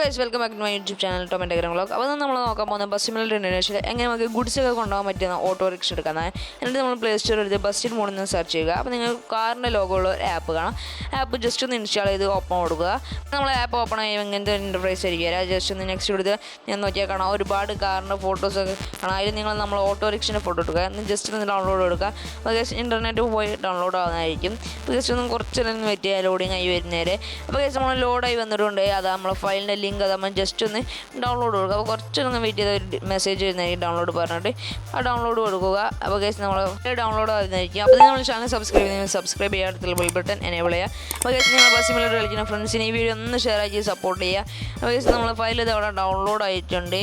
Guys welcome back to my YouTube channel tomato gram vlog അപ്പോൾ നമ്മൾ നോക്കാൻ പോകുന്ന ബസ് സിമിലർ എങ്ങനെ നമുക്ക് ഗുഡ്സ് ഒക്കെ കൊണ്ടുപോകാൻ പറ്റുന്ന ഓട്ടോ റിക്ഷ എടുക്കുന്നത് എന്നിട്ട് നമ്മൾ പ്ലേ സ്റ്റോർ എടുത്ത് ബസ്സിൽ മോഡിൽ നിന്ന് സെർച്ച് ചെയ്യുക. അപ്പോൾ നിങ്ങൾ കാറിന്റെ ലോഗോ ഉള്ള ഒരു ആപ്പ് കാണാം. ആപ്പ് ജസ്റ്റ് ഒന്ന് ഇൻസ്റ്റാൾ ചെയ്ത് ഓപ്പൺ കൊടുക്കുക. നമ്മൾ ആപ്പ് ഓപ്പൺ ചെയ്യുമ്പോൾ ഇങ്ങനത്തെ ഇന്റർപ്രൈസ് ആയിരിക്കും. ജസ്റ്റ് ഒന്ന് നെക്സ്റ്റ് എടുത്ത് ഞാൻ നോക്കിയാൽ കാണാം. ഒരുപാട് കാറിന്റെ ഫോട്ടോസൊക്കെ കാണാം. അതിൽ നിങ്ങൾ നമ്മൾ ഓട്ടോ റിക്ഷന്റെ ഫോട്ടോ എടുക്കുക. എന്നിട്ട് ജസ്റ്റ് ഒന്ന് ഡൗൺലോഡ് കൊടുക്കുക. അപ്പോൾ ജസ്റ്റ് ഇന്റർനെറ്റ് പോയി ഡൗൺലോഡ് ആവുന്നതായിരിക്കും. ജസ്റ്റ് ഒന്ന് കുറച്ച് നേരം വെയിറ്റ് ചെയ്യുക ലോഡിങ് ആയി വരുന്നേരെ അപ്പോൾ ജസ്റ്റ് നമ്മൾ ലോഡായി വന്നിട്ടുണ്ട് അത് നമ്മളെ ഫയലിന്റെ ലിങ്ക് അത് നമ്മൾ ജസ്റ്റ് ഒന്ന് ഡൗൺലോഡ് കൊടുക്കുക. അപ്പോൾ കുറച്ചൊന്ന് വെയിറ്റ് ചെയ്ത് ഒരു മെസ്സേജ് വരുന്നതായിരിക്കും ഡൗൺലോഡ് പറഞ്ഞിട്ട് ആ ഡൗൺലോഡ് കൊടുക്കുക. അപ്പോൾ കേസ് നമ്മൾ ഡൗൺലോഡ് ആവുന്നതായിരിക്കും അപ്പോൾ നമ്മൾ ചാനൽ സബ്സ്ക്രൈബ് ചെയ്യുന്നത് സബ്സ്ക്രൈബ് ചെയ്യുക. അടുത്തുള്ള ബെൽ ബട്ടൺ എനേബിൾ ചെയ്യുക. അപ്പോൾ കേസ് നിങ്ങൾ ബസ് സിമിലർ കളിക്കുന്ന ഫ്രണ്ട്സിന് ഈ വീഡിയോ ഒന്ന് ഷെയർ ആക്കി സപ്പോർട്ട് ചെയ്യുക. അപ്പോൾ കേസ് നമ്മൾ ഫയൽ ഇത് അവിടെ ഡൗൺലോഡ് ആയിട്ടുണ്ട്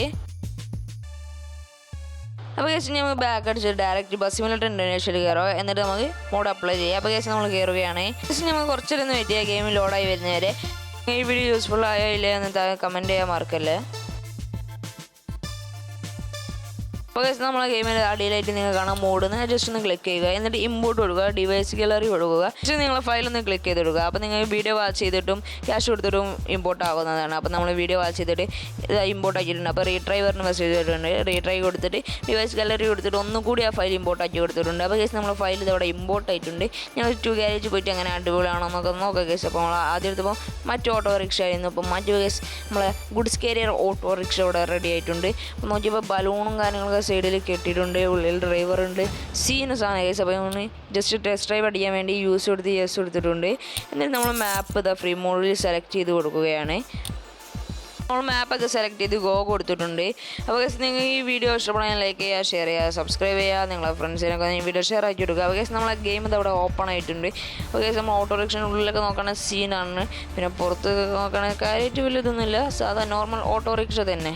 അപ്പോൾ കേസ് നമ്മൾ ബാക്ക് അടിച്ച് ഡയറക്റ്റ് ബസ് സിമുലേറ്റർ ഇൻഡോനേഷ്യയിൽ കയറുക. എന്നിട്ട് നമുക്ക് മോഡ് അപ്ലൈ ചെയ്യാം. അപ്പോൾ കേസ് നമ്മൾ കയറുകയാണ്. കേസ് നമ്മൾ കുറച്ചൊരു വെയിറ്റ് ചെയ്യുക. ഗെയിം ലോഡായി വരുന്നവരെ. ഈ വീഡിയോ യൂസ്ഫുൾ ആയോ ഇല്ലേ എന്ന് കമന്റ് ചെയ്യാൻ മറക്കല്ലേ? അപ്പോൾ കേസ് നമ്മളെ ഗെയിമിന്റെ അടിയിലായിട്ട് നിങ്ങൾ കാണാൻ മോഡ് ജസ്റ്റ് ഒന്ന് ക്ലിക്ക് ചെയ്യുക. എന്നിട്ട് ഇമ്പോർട്ട് കൊടുക്കുക ഡിവൈസ് ഗാലറി കൊടുക്കുക. ജസ്റ്റ് നിങ്ങൾ ഫയലൊന്ന് ക്ലിക്ക് ചെയ്ത് കൊടുക്കുക അപ്പോൾ നിങ്ങൾ വീഡിയോ വാച്ച് ചെയ്തിട്ടും ക്യാഷ് കൊടുത്തിട്ടും ഇമ്പോർട്ട് ആകുന്നതാണ്. അപ്പോൾ നമ്മൾ വീഡിയോ വാച്ച് ചെയ്തിട്ട് ഇമ്പോർട്ട് ആക്കിയിട്ടുണ്ട്. അപ്പോൾ റീട്രൈ പറഞ്ഞ മെസ്സേജ് വരുന്നുണ്ട് റീട്രൈ കൊടുത്തിട്ട് ഡിവൈസ് ഗാലറി കൊടുത്തിട്ട് ഒന്നും കൂടി ആ ഫയൽ ഇമ്പോർട്ട് ആക്കി കൊടുത്തിട്ടുണ്ട്. അപ്പോൾ കേസ് നമ്മൾ ഫയൽ ഇതവിടെ ഇമ്പോർട്ട് ആയിട്ടുണ്ട്. ഞങ്ങൾ ടു ഗ്യാരേജ് പോയിട്ട് അങ്ങനെ അടിപൊളിയാണോ എന്നൊക്കെ നോക്കാം കേസ് അപ്പോൾ നമ്മൾ ആദ്യം എടുത്തപ്പോൾ മറ്റു ഓട്ടോറിക്ഷ ആയിരുന്നു. അപ്പോൾ മറ്റു കേസ് നമ്മളെ ഗുഡ്സ് കാരിയർ ഓട്ടോ റിക്ഷ ഇവിടെ റെഡി ആയിട്ടുണ്ട്. അപ്പോൾ നോക്കിയപ്പോൾ ബലൂണും കാര്യങ്ങളൊക്കെ സൈഡിൽ കെട്ടിയിട്ടുണ്ട് ഉള്ളിൽ ഡ്രൈവർ ഉണ്ട്. സീനസ് ആണ് കേസ് അപ്പോൾ നമ്മൾ ജസ്റ്റ് ടെസ്റ്റ് ഡ്രൈവ് അടിക്കാൻ വേണ്ടി യൂസ് കൊടുത്ത് യെസ് കൊടുത്തിട്ടുണ്ട്. എന്നിട്ട് നമ്മൾ മാപ്പ് ഇതാ ഫ്രീ മോഡിൽ സെലക്ട് ചെയ്ത് കൊടുക്കുകയാണ്. നമ്മൾ മാപ്പൊക്കെ സെലക്ട് ചെയ്ത് ഗോ കൊടുത്തിട്ടുണ്ട്. അപ്പോൾ ഗസ് നിങ്ങൾ ഈ വീഡിയോ ഇഷ്ടപ്പെടാൻ ലൈക്ക് ചെയ്യുക ഷെയർ ചെയ്യുക സബ്സ്ക്രൈബ് ചെയ്യുക നിങ്ങളെ ഫ്രണ്ട്സിനൊക്കെ ഈ വീഡിയോ ഷെയർ ആക്കി കൊടുക്കുക. അപ്പോൾ ഗസ് നമ്മളെ ഗെയിം ഇത് അവിടെ ഓപ്പൺ ആയിട്ടുണ്ട്. അപ്പോൾ ഗസ് നമ്മൾ ഓട്ടോ റിക്ഷന്റെ ഉള്ളിലൊക്കെ നോക്കണ സീനാണ് പിന്നെ പുറത്ത് നോക്കണ കാര്യമായിട്ട് വലിയതൊന്നുമില്ല സാധാ നോർമൽ ഓട്ടോറിക്ഷ തന്നെ.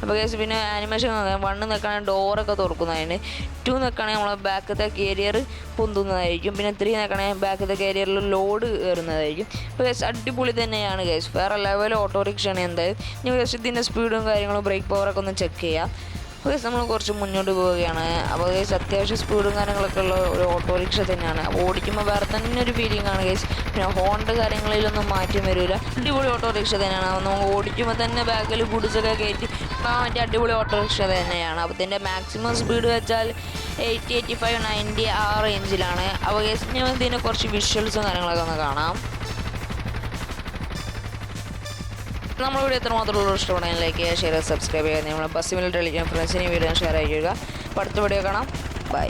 അപ്പോൾ കേസ് പിന്നെ ആനിമേഷൻ വണ്ണ് നിൽക്കുകയാണെങ്കിൽ ഡോറൊക്കെ തുറക്കുന്നതിന് ടു നിൽക്കുകയാണെങ്കിൽ നമ്മളെ ബാക്കത്തെ കേരിയർ പൊന്തുന്നതായിരിക്കും. പിന്നെ ത്രീ നിൽക്കുകയാണെങ്കിൽ ബാക്കത്തെ കേരിയറിൽ ലോഡ് കയറുന്നതായിരിക്കും. അപ്പോൾ കേസ് അടിപൊളി തന്നെയാണ് കേസ് വേറെ ലെവൽ ഓട്ടോറിക്ഷയാണ് എന്തായാലും. ഞാൻ കേസ് ഇതിന്റെ സ്പീഡും കാര്യങ്ങളും ബ്രേക്ക് പവറൊക്കെ ഒന്ന് ചെക്ക് ചെയ്യാം. അപ്പോൾ നമ്മൾ കുറച്ച് മുന്നോട്ട് പോവുകയാണ്. അപ്പോൾ ഗൈസ് അത്യാവശ്യം സ്പീഡും കാര്യങ്ങളൊക്കെ ഉള്ള ഒരു ഓട്ടോറിക്ഷ തന്നെയാണ്. അപ്പോൾ ഓടിക്കുമ്പോൾ വേറെ തന്നെ ഒരു ഫീലിംഗ് ആണ് ഗൈസ് പിന്നെ ഹോണിന്റെ കാര്യങ്ങളിലൊന്നും മാറ്റം വരില്ല അടിപൊളി ഓട്ടോറിക്ഷ തന്നെയാണ്. നമുക്ക് ഓടിക്കുമ്പോൾ തന്നെ ബാഗിൽ ഗുഡ്സൊക്കെ കയറ്റി ആ മറ്റേ അടിപൊളി ഓട്ടോറിക്ഷ തന്നെയാണ്. അപ്പോൾ ഇതിന്റെ മാക്സിമം സ്പീഡ് വെച്ചാൽ എയ്റ്റി എയ്റ്റി ഫൈവ് നയന്റി ആ റേഞ്ചിലാണ് അപ്പോൾ ഗൈസ് ഞാൻ ഇതിന്റെ കുറച്ച് വിഷ്വൽസും കാര്യങ്ങളൊക്കെ ഒന്ന് കാണാം. നമ്മുടെ വീഡിയോ എത്രമാത്രമുള്ള ഇഷ്ടമാണ് ലൈക്ക് ചെയ്യുക ഷെയർ സബ്സ്ക്രൈബ് ചെയ്യുക. നമ്മൾ ബസ് മിനിറ്റ് ടെലിഗ്രാം ഫ്രണ്ട്സിനെ വീഡിയോ ഷെയർ ചെയ്യുക. അടുത്ത വീഡിയോ കാണാം. ബൈ.